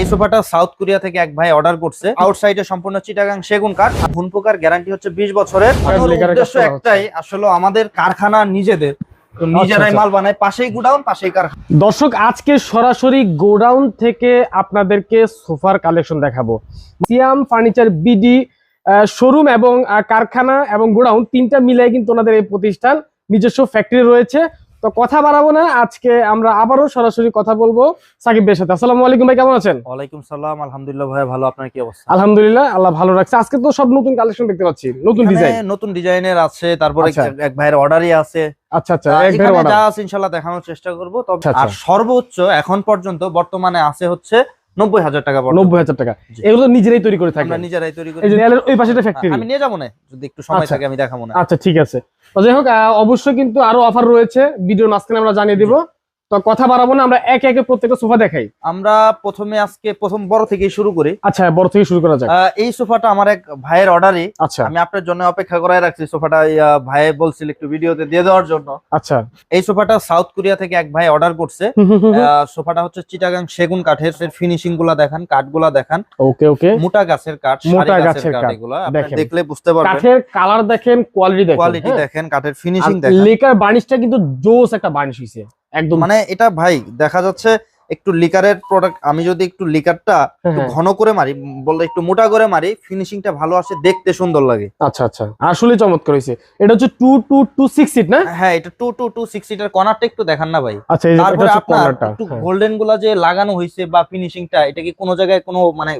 এই সোফাটা south Korea থেকে এক ভাই অর্ডার করছে। আউটসাইডে সম্পূর্ণ চিটাগাং সেগুন কাঠ। ঘুন পোকার গ্যারান্টি হচ্ছে বিশ বছরের। উদ্দেশ্য একটাই আসলে আমাদের কারখানা নিজেদের। নিজেরাই আচ্ছা। মাল বানায় পাশেই গুডাউন পাশেই কারখানা। দর্শক আজকে সরাসরি গোডাউন থেকে আপনাদেরকে সোফার কালেকশন দেখাবো। সিয়াম ফার্নিচার বিডি শোরুম এবং কারখানা এবং গোডাউন তিনটা মিলে কিন্তু ওনাদের এই প্রতিষ্ঠান নিজস্ব ফ্যাক্টরি রয়েছে। তো কথা বাড়াবো না আজকে আমরা আবারও সরাসরি কথা বলব সাকিব ভাইয়ের সাথে। আসসালামু আলাইকুম ভাই কেমন আছেন? ওয়ালাইকুম সালাম আলহামদুলিল্লাহ ভাই ভালো। আপনার কি অবস্থা? আলহামদুলিল্লাহ আল্লাহ ভালো রাখছে। আজকে তো সব নতুন কালেকশন দেখতে পাচ্ছি নতুন ডিজাইন নতুন ডিজাইনের আছে তারপরে আচ্ছা। এক ভাইয়ের অর্ডারই আছে। আচ্ছা আচ্ছা এক ভাইয়ের অর্ডার আছে ইনশাল্লাহ দেখানোর চেষ্টা করব। তবে আচ্ছা, আচ্ছা। আর সর্বোচ্চ এখন পর্যন্ত বর্তমানে আছে হচ্ছে নব্বই হাজার টাকা। নব্বই হাজার টাকা। এগুলো তো নিজেরাই তৈরি করে নিজেরাই তৈরি ওই পাশে ফ্যাক্টরি আমি নিয়ে যাব না? যদি একটু সময় আচ্ছা। থাকে আমি দেখাবো না। আচ্ছা ঠিক আছে। যাই হোক অবশ্যই কিন্তু আরও অফার রয়েছে। ভিডিও মাঝখানে আমরা জানিয়ে দিব। তো কথা বাড়াবো না আমরা একে একে প্রত্যেকটা সোফা দেখাই। আমরা প্রথমে আজকে প্রথম বড় থেকে শুরু করি। আচ্ছা বড় থেকে শুরু করা যাক। এই সোফাটা আমার এক ভাইয়ের অর্ডারই আচ্ছা। আমি আপনার জন্য অপেক্ষা করায় রাখছি সোফাটা ভাই বলছিল একটু ভিডিওতে দিয়ে দেওয়ার জন্য। আচ্ছা। এই সোফাটা সাউথ কোরিয়া থেকে এক ভাই অর্ডার করছে। সোফাটা হচ্ছে চিটাগাং সেগুন কাঠের ফিনিশিংগুলা দেখান কাঠগুলা দেখান। ওকে ওকে। মোটা গাছের কাঠ মোটা গাছের কাঠ এগুলা আপনি দেখলে বুঝতে পারবেন। কাঠের কালার দেখেন কোয়ালিটি দেখেন কোয়ালিটি হ্যাঁ? দেখেন কাঠের ফিনিশিং দেখেন। লেকার বার্নিশটা কিন্তু জোস একটা বার্নিশ হইছে। একদম। মানে এটা ভাই দেখা যাচ্ছে একটু লিকারের প্রোডাক্ট আমি যদি একটু লিকারটা একটু হ্যাঁ। ঘন করে মারি বললে একটু মোটা করে মারি ফিনিশিংটা ভালো আসে দেখতে সুন্দর লাগে। আচ্ছা আচ্ছা। আসলে চমৎকার হইছে এটা হচ্ছে two two two six seat না? হ্যাঁ এটা two two two six seater কর্নারটা একটু দেখান না ভাই। আচ্ছা এই যে এটা তারপরে আপনার কর্নারটা একটু গোল্ডেনগুলা যে লাগানো হয়েছে বা ফিনিশিংটা এটা কি কোনো জায়গায় কোনো মানে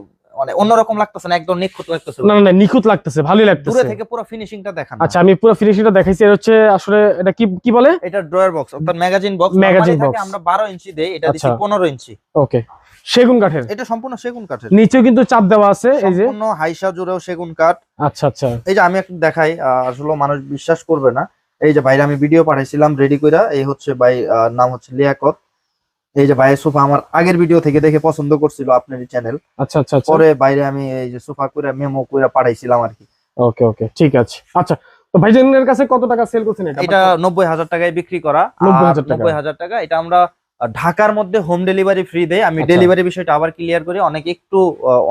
মানে অন্যরকম লাগতেছে না একদম নিখুঁত লাগতেছে। না না নিখুঁত লাগতেছে ভালোই দূরে লাগতেছে থেকে পুরো ফিনিশিংটা দেখান। আচ্ছা আমি পুরো ফিনিশিংটা দেখাইছি এটা হচ্ছে আসলে এটা কি কি বলে? এটা ড্রয়ার বক্স অর্থাৎ ম্যাগাজিন বক্স Magazine box। আমরা বারো ইঞ্চি দেই এটা দিচ্ছি আচ্ছা। পনেরো ইঞ্চি। ওকে সেগুন কাঠের? এটা সম্পূর্ণ সেগুন কাঠের। নিচেও কিন্তু চাপ দেওয়া আছে এই যে। সম্পূর্ণ হাইসা জুড়েও সেগুন কাঠ। আচ্ছা আচ্ছা। এই যে আমি একটু দেখাই আসলে মানুষ বিশ্বাস করবে না। এই যে বাইরে আমি ভিডিও পাঠাইছিলাম রেডি কইরা এই হচ্ছে ভাই নাম হচ্ছে লিয়াকত। এই যে ভাইয়ের সোফা আমার আগের ভিডিও থেকে দেখে পছন্দ করছিল আপনার চ্যানেল আচ্ছা আচ্ছা আচ্ছা। পরে বাইরে আমি এই যে সোফা করে মেমো করে পাঠাইছিলাম আর কি। ওকে ওকে ঠিক আছে। আচ্ছা তো ভাইজানের কাছে কত টাকা সেল করছেন এটা? এটা নব্বই হাজার টাকায় বিক্রি করা। 90,000 টাকা। এটা আমরা ঢাকার মধ্যে হোম ডেলিভারি ফ্রি দেয় আমি আচ্ছা। ডেলিভারি বিষয়টা আবার ক্লিয়ার করি। অনেকে একটু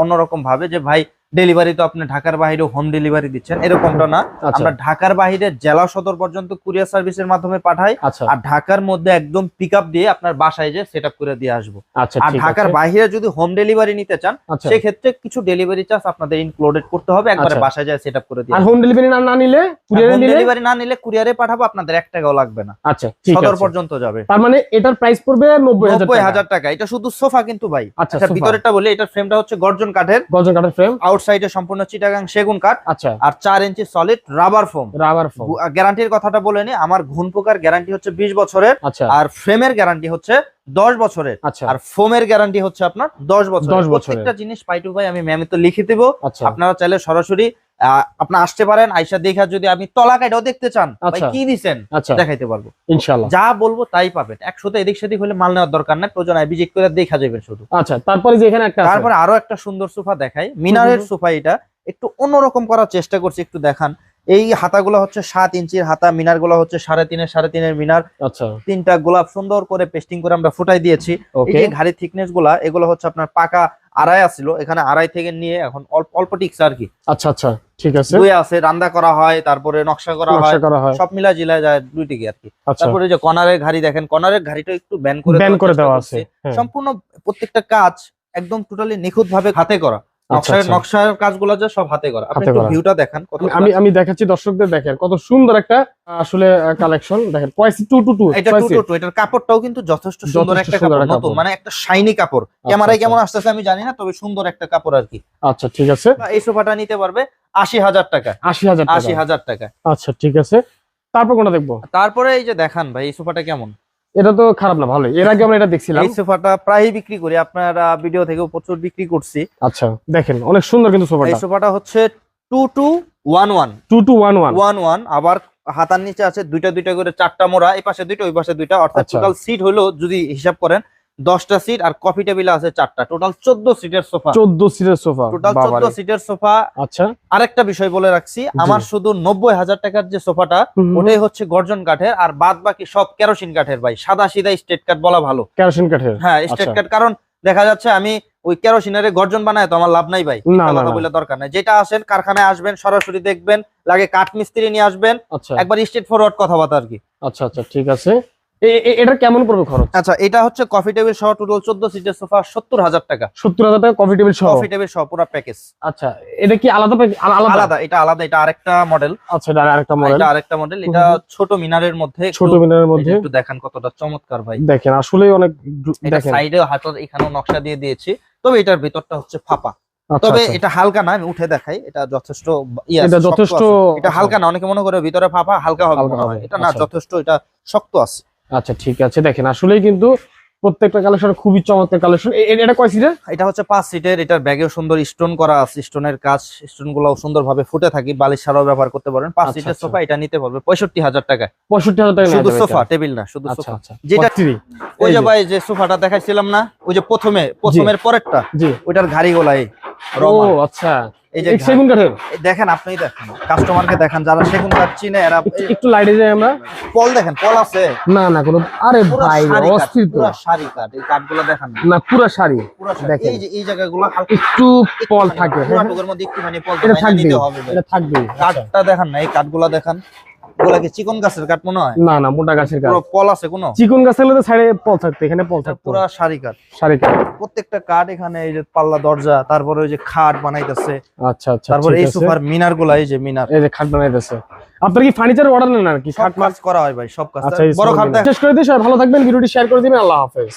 অন্যরকম ভাবে যে ভাই ডেলিভারি তো আপনি ঢাকার বাইরে হোম ডেলিভারি দিচ্ছেন এরকমটা না। আচ্ছা। আমরা ঢাকার বাইরে জেলা সদর পর্যন্ত কুরিয়ার সার্ভিসের মাধ্যমে পাঠাই আচ্ছা। আর ঢাকার মধ্যে একদম পিক দিয়ে আপনার বাসায় যে সেট করে দিয়ে আসব। আচ্ছা আর ঢাকার বাইরে যদি হোম ডেলিভারি নিতে চান আচ্ছা। সেক্ষেত্রে কিছু ডেলিভারি চার্জ আপনাদের ইনক্লুডেড করতে হবে একবারে। বাসায় যায় সেট করে দিয়ে আর হোম ডেলিভারি না নিলে কুরিয়ারে হোম ডেলিভারি না নিলে কুরিয়ারে পাঠাবো আপনাদের এক টাকাও লাগবে না। আচ্ছা সদর পর্যন্ত যাবে। তার মানে এটার প্রাইস পড়বে নব্বই হাজার টাকা। এটা শুধু সোফা কিন্তু ভাই। আচ্ছা। ভিতরেরটা বলি এটার ফ্রেমটা হচ্ছে গর্জন কাঠের। গর্জন কাঠের ফ্রেম আউটসাইডে সম্পূর্ণ চিটাগাং সেগুন কাঠ আচ্ছা। আর চার inch solid rubber foam rubber foam গ্যারান্টির কথাটা বলে নি আমার ঘুন পোকার গ্যারান্টি হচ্ছে বিশ বছরের আচ্ছা। আর ফ্রেমের গ্যারান্টি হচ্ছে দশ বছরের। আচ্ছা। আর ফোমের গ্যারান্টি হচ্ছে আপনার দশ বছর 10 বছরের। প্রত্যেকটা জিনিস পাই টু পাই আমি ম্যামে তো লিখে দেবো। আচ্ছা। আপনারা চাইলে সরাসরি আহ, আপনার আসতে পারেন আইসা দেখা যদি আপনি তলাকাইটাও দেখতে চান ভাই আচ্ছা। কি দিছেন? আচ্ছা। দেখাইতে পারব। ইনশাআল্লাহ। যা বলব তাই পাবেন। একশোতে এদিক সেদিক হলে মাল নেওয়ার দরকার নাই প্রয়োজন ভিজিট করে দেখা যাবে শুধু। আচ্ছা তারপরে যে এখানে একটা তারপরে আরও একটা সুন্দর সোফা দেখাই। মিনারের সোফা এটা। একটু অন্যরকম করার চেষ্টা করছি একটু দেখান। এই হাতাগুলো হচ্ছে সাত ইঞ্চির হাতা মিনারগুলো হচ্ছে সাড়ে তিনের সাড়ে তিনের মিনার। আচ্ছা। তিনটা গোলাপ সুন্দর করে পেস্টিং করে আমরা ফুটাই দিয়েছি। এই যে ঘাড়ি থিকনেসগুলা এগুলো হচ্ছে আপনার পাকা আড়াই আসছিল এখানে আড়াই থেকে নিয়ে এখন অল্প অল্প টিকছে আর কি। আচ্ছা আচ্ছা ঠিক আছে। দুই আছে রান্না করা হয় তারপরে নকশা করা হয় সব মিলা জিলা যায় দুই টিকে আর কি। আচ্ছা। তারপরে যে কর্নারের ঘাড়ি দেখেন কর্নারের ঘাড়িটা একটু ব্যান করে ব্যান করে দেওয়া আছে হ্যাঁ। সম্পূর্ণ প্রত্যেকটা কাজ একদম টোটালি নিখুঁত ভাবে হাতে করা। নকশার আচ্ছা। নকশার কাজগুলো যে সব হাতে করা। আপনি হাতে একটু ভিউটা দেখান কত আমি- আমি দেখাচ্ছি দর্শকদের দেখেন কত সুন্দর একটা আসলে কালেকশন দেখেন এটা এটার কাপড়টাও কিন্তু যথেষ্ট সুন্দর একটা সুন্দর কাপড় নতুন মানে একটা শাইনি কাপড়। ক্যামেরায় আচ্ছা। কেমন আসতেছে আমি জানি না তবে সুন্দর একটা কাপড় আর কি। আচ্ছা ঠিক আছে। এই সোফাটা নিতে পারবে আশি হাজার টাকা। আশি হাজার আশি টাকা হাজার টাকা। আচ্ছা ঠিক আছে। তারপর কোনটা দেখব? তারপরে এই যে দেখান ভাই এই সোফাটা কেমন? এটা তো খারাপ না ভালোই। এর আগে আমরা এটা দেখছিলাম। এই সোফাটা প্রায়ই বিক্রি করি। আপনারা ভিডিও থেকে প্রচুর বিক্রি করছি। আচ্ছা দেখেন অনেক সুন্দর কিন্তু সোফাটা। এই সোফাটা হচ্ছে two two one one two two one one one one আবার হাতার নিচে আছে দুইটা দুইটা করে চারটা মোড়া এই পাশে দুইটা ওই পাশে দুইটা। অর্থাৎ। টোটাল সিট হলো যদি হিসাব করেন দশটা সিট আর কফি টেবিল আছে চারটা। টোটাল চোদ্দ সিটের সোফা চোদ্দ সিটের সোফা টোটাল চোদ্দ সিটের সোফা আচ্ছা। আরেকটা বিষয় বলে রাখছি আমার শুধু নব্বই হাজার টাকার যে সোফাটা ওটাই হচ্ছে গর্জন কাঠের আর বাদ বাকি সব কেরোসিন কাঠের ভাই। সাদা সিধা স্টেট কাঠ বলা ভালো। কেরোসিন কাঠের? হ্যাঁ স্টেট আচ্ছা। কাঠ কারণ দেখা যাচ্ছে আমি ওই কেরোসিনের গর্জন বানায় তো আমার লাভ নাই ভাই। কথা বলে দরকার নাই। যেটা আসেন কারখানায় আসবেন সরাসরি দেখবেন লাগে কাঠ মিস্ত্রি নিয়ে আসবেন আচ্ছা। একবার স্ট্রেট ফরওয়ার্ড কথাবার্তা আর কি। আচ্ছা আচ্ছা ঠিক আছে। এ- এ- এটা কেমন পড়বে খরচ? আচ্ছা এটা হচ্ছে কফি টেবিল সহ টোটাল চোদ্দ সিটের সোফা সত্তর হাজার টাকা। সত্তর হাজার টাকা কফি টেবিল সহ? কফি টেবিল সহ পুরো প্যাকেজ আচ্ছা এটা কি আলাদা আলাদা? আলাদা এটা আলাদা এটা আরেকটা মডেল আচ্ছা এটা আরেকটা মডেল এটা আরেকটা মডেল এটা ছোট মিনারের মধ্যে ছোট মিনারের মধ্যে। একটু দেখান কতটা চমৎকার ভাই। দেখেন আসলেই অনেক দেখেন। সাইডে হাতল এখানেও নকশা দিয়ে দিয়েছি। তবে এটার ভিতরটা হচ্ছে ফাঁপা। আচ্ছা, তবে আচ্ছা। এটা হালকা না আমি উঠে দেখাই এটা যথেষ্ট ইয়ে এটা যথেষ্ট এটা হালকা না অনেকে মনে করে ভিতরে ফাঁপা হালকা। হবে, এটা না আচ্ছা। যথেষ্ট এটা শক্ত আছে। আচ্ছা ঠিক আছে। দেখেন আসলেই কিন্তু প্রত্যেকটা কালেকশন খুবই চমৎকার কালেকশন এটা কয় সিটের এটা হচ্ছে পাঁচ সিটের এটার ব্যাগেও সুন্দর স্টোন করা আছে স্টোনের কাজ স্টোনগুলো সুন্দর ভাবে ফুটে থাকি বালিশ সারাও ব্যবহার করতে পারেন। পাঁচ আচ্ছা, সিটের আচ্ছা। সোফা এটা নিতে পারবে পঁয়ষট্টি হাজার টাকা পঁয়ষট্টি হাজার টাকা শুধু সোফা টেবিল না শুধু আচ্ছা সোফা আচ্ছা। যেটা- ওই যে, ভাই যে সোফাটা দেখাইছিলাম না ওই যে প্রথমে প্রথমের পরেরটা ওইটার ঘাড়ি গোলাই ও আচ্ছা। এই যে সেগুন কাঠের? দেখেন আপনিই দেখেন। কাস্টমারকে দেখান যারা সেগুন কাঠ চিনে এরা একটু- একটু লাইটে যাই আমরা। পল দেখেন পল আছে। না না কোনো আরে ভাই সারি কাঠ, অস্থির তো। পুরা কাঠ এই কাঠগুলো দেখান না। পুরা শাড়ি। দেখেন। এই যে এই জায়গাগুলো একটু পল থাকে। পুরা হ্যাঁ, পল এটা থাকবে। এটা থাকবে। কাঠটা দেখান না এই কাঠগুলো দেখান। ওগুলা কি চিকন গাছের কাঠ মনে হয়? না না মোটা গাছের গাছ পুরো পল আছে কোনো? চিকন গাছ তো সাইডে পল থাকতো এখানে পল থাকতো। পুরা সারি কাঠ। সারি কাঠ। প্রত্যেকটা কাঠ এখানে এই যে পাল্লা দরজা তারপরে ওই যে খাট বানাইতেছে আচ্ছা আচ্ছা তারপরে এই। সোফার মিনারগুলা এই যে মিনার। এই যে খাট বানাইতেছে। আপনার কি ফার্নিচার অর্ডার নেন আর কি? খাট মাছ করা হয় ভাই সব কাজ। আচ্ছা বড় খাট শেষ করে দিই সবাই ভালো থাকবেন ভিডিওটি শেয়ার করে দিবেন আল্লাহ হাফেজ।